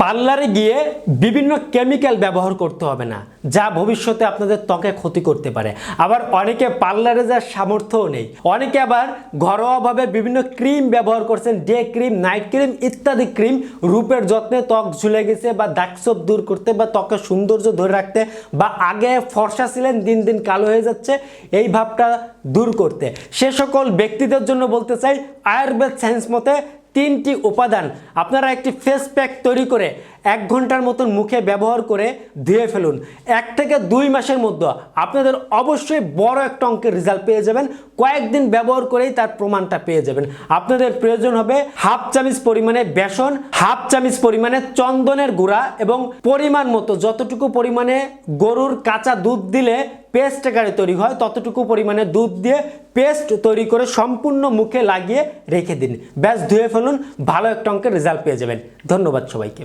পার্লারে গিয়ে বিভিন্ন কেমিক্যাল ব্যবহার করতে হবে না। যা ভবিষ্যতে আপনাদের ত্বকে ক্ষতি করতে পারে। আবার অনেকে পার্লারে যাওয়ার সামর্থ্যও নেই। অনেকে আবার ঘরোয়াভাবে বিভিন্ন ক্রিম ব্যবহার করছেন, ডে ক্রিম, নাইট ক্রিম ইত্যাদি ক্রিম রূপের যত্নে ত্বক ঝুলে গেছে বা দাগছোপ দূর করতে বা ত্বকের সৌন্দর্য ধরে রাখতে বা আগে ফর্সা ছিলেন, দিন দিন কালো হয়ে যাচ্ছে, এই ভাবটা দূর করতে। সে সকল ব্যক্তিদের জন্য বলতে চাই, আয়ুর্বেদ সায়েন্স মতে তিনটি উপাদান আপনারা একটি ফেস প্যাক তৈরি করে এক ঘণ্টার মতন মুখে ব্যবহার করে ধুয়ে ফেলুন। এক থেকে দুই মাসের মধ্যে আপনাদের অবশ্যই বড় একটা অঙ্কের রেজাল্ট পেয়ে যাবেন। কয়েকদিন ব্যবহার করেই তার প্রমাণটা পেয়ে যাবেন। আপনাদের প্রয়োজন হবে হাফ চামচ পরিমাণে বেসন, হাফ চামচ পরিমাণে চন্দনের গুঁড়া এবং পরিমাণ মতো যতটুকু পরিমাণে গরুর কাঁচা দুধ দিলে পেস্ট আকারে তৈরি হয়, ততটুকু পরিমাণে দুধ দিয়ে পেস্ট তৈরি করে সম্পূর্ণ মুখে লাগিয়ে রেখে দিন। ব্যাস, ধুয়ে ফেলুন, ভালো একটা অঙ্কের রেজাল্ট পেয়ে যাবেন। ধন্যবাদ সবাইকে।